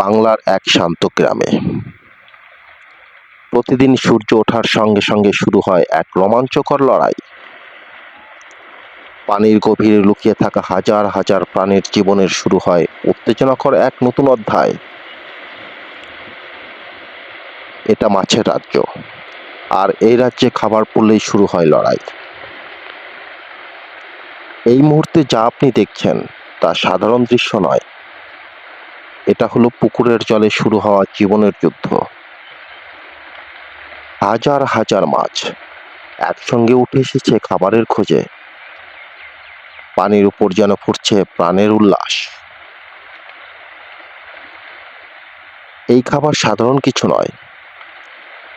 বাংলার এক শান্ত গ্রামে। প্রতিদিন সূর্য ওঠার সঙ্গে সঙ্গে শুরু হয় এক রোমাঞ্চকর লড়াই। পানির গভীরে লুকিয়ে থাকা হাজার হাজার প্রাণীর জীবনের শুরু হয় উত্তেজনাকর এক নতুন অধ্যায়। এটা মাছের রাজ্য। আর এই রাজ্যে খাবার পড়লেই শুরু হয় লড়াই। এই মুহূর্তে যা আপনি দেখছেন তা সাধারণ দৃশ্য নয় এটা হলো পুকুরের জলে শুরু হওয়া জীবনের যুদ্ধ। হাজার হাজার মাছ একসঙ্গে উঠে এসেছে খাবারের খোঁজে। পানির উপর যেন ফুটছে প্রাণের উল্লাস। এই খাবার সাধারণ কিছু নয়।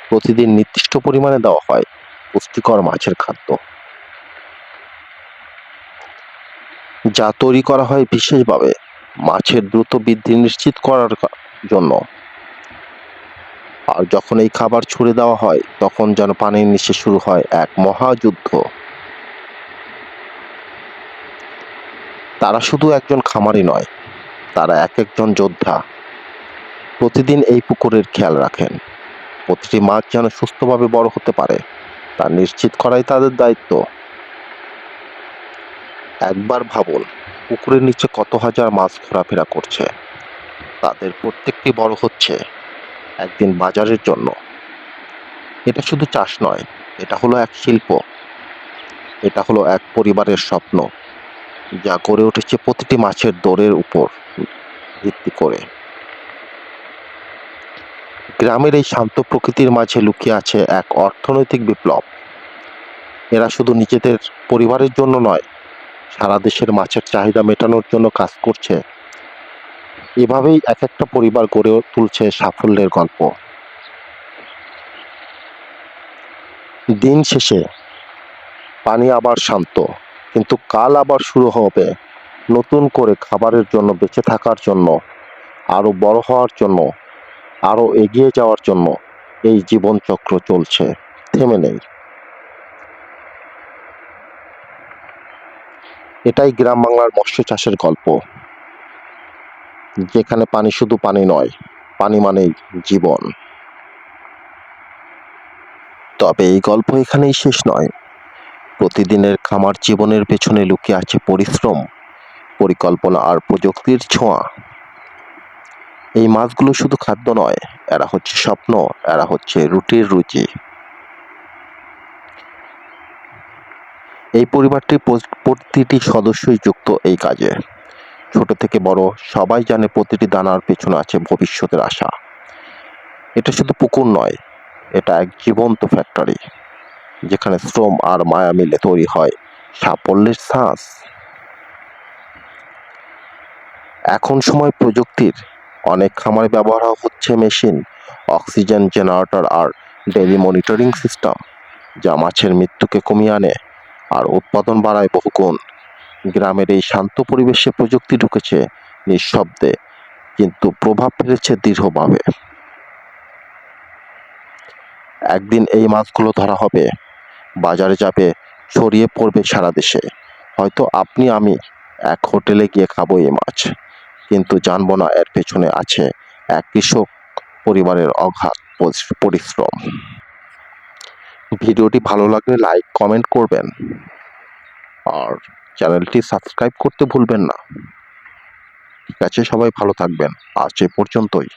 প্রতিদিন নির্দিষ্ট পরিমাণে দেওয়া হয় পুষ্টিকর মাছের খাদ্য। যা তৈরি করা হয় বিশেষভাবে মাছের দ্রুত বৃদ্ধি নিশ্চিত করার জন্য। আর যখন এই খাবার ছুড়ে দেওয়া হয়, তখন যেন পানির নিচে শুরু হয় এক মহাযুদ্ধ। তারা শুধু একজন খামারি নয়, তারা এক একজন যোদ্ধা। প্রতিদিন এই পুকুরের খেয়াল রাখেন। প্রতিটি মাছ যেন সুস্থভাবে বড় হতে পারে, তা নিশ্চিত করাই তাদের দায়িত্ব। একবার ভাবুন পুকুরের নিচে কত হাজার মাছ ঘোরাফেরা করছে। তাদের প্রত্যেকটি বড় হচ্ছে একদিন বাজারের জন্য। এটা শুধু চাষ নয়, এটা হলো এক শিল্প। এটা হলো এক পরিবারের স্বপ্ন, যা গড়ে উঠেছে প্রতিটি মাছের দরের উপর ভিত্তি করে। গ্রামের এই শান্ত প্রকৃতির মাঝে লুকিয়ে আছে এক অর্থনৈতিক বিপ্লব। এরা শুধু নিজেদের পরিবারের জন্য নয় সারা দেশের মাছের চাহিদা মেটানোর জন্য কাজ করছে। এভাবেই এক একটা পরিবার গড়ে তুলছে সাফল্যের গল্প। দিন শেষে পানি আবার শান্ত, কিন্তু কাল আবার শুরু হবে নতুন করে খাবারের জন্য বেঁচে থাকার জন্য, আরও বড় হওয়ার জন্য, আরও এগিয়ে যাওয়ার জন্য এই জীবনচক্র চলছে। থেমে নেই। এটাই গ্রাম বাংলার মৎস্য চাষের গল্প। যেখানে পানি শুধু পানি নয়, পানি মানেই জীবন। তবে এই গল্প এখানেই শেষ নয়। প্রতিদিনের খামার জীবনের পেছনে লুকিয়ে আছে পরিশ্রম, পরিকল্পনা আর প্রযুক্তির ছোঁয়া। এই মাছগুলো শুধু খাদ্য নয়, এরা হচ্ছে স্বপ্ন, এরা হচ্ছে রুটির রুচি। এই পরিবারটির প্রতিটি সদস্যই যুক্ত এই কাজে। ছোট থেকে বড় সবাই জানে প্রতিটি দানার পেছনে আছে ভবিষ্যতের আশা। এটা শুধু পুকুর নয়, এটা এক জীবন্ত ফ্যাক্টরি, যেখানে শ্রম আর মায়া মিলে তৈরি হয় সাফল্যের শ্বাস এখন সময় প্রযুক্তির। অনেক খামারে ব্যবহার হচ্ছে মেশিন, অক্সিজেন জেনারেটর আর ডেলি মনিটরিং সিস্টেম, যা মাছের মৃত্যুকে কমিয়ে আনে। আর উৎপাদন বাড়ায় বহুগুণ। গ্রামের এই শান্ত পরিবেশে প্রযুক্তি ঢুকেছে নিঃশব্দে, কিন্তু প্রভাব ফেলেছে দৃঢ়ভাবে। একদিন এই মাছগুলো ধরা হবে। বাজারে যাবে, ছড়িয়ে পড়বে সারা দেশে। হয়তো আপনি আমি এক হোটেলে গিয়ে খাব এই মাছ, কিন্তু জানব না এর পেছনে আছে এক কৃষক পরিবারের অঘাত পরিশ- পরিশ্রম। ভিডিওটি ভালো লাগলে লাইক, কমেন্ট করবেন। আর চ্যানেলটি সাবস্ক্রাইব করতে ভুলবেন না। ঠিক আছে, সবাই ভালো থাকবেন। আজ এ পর্যন্তই।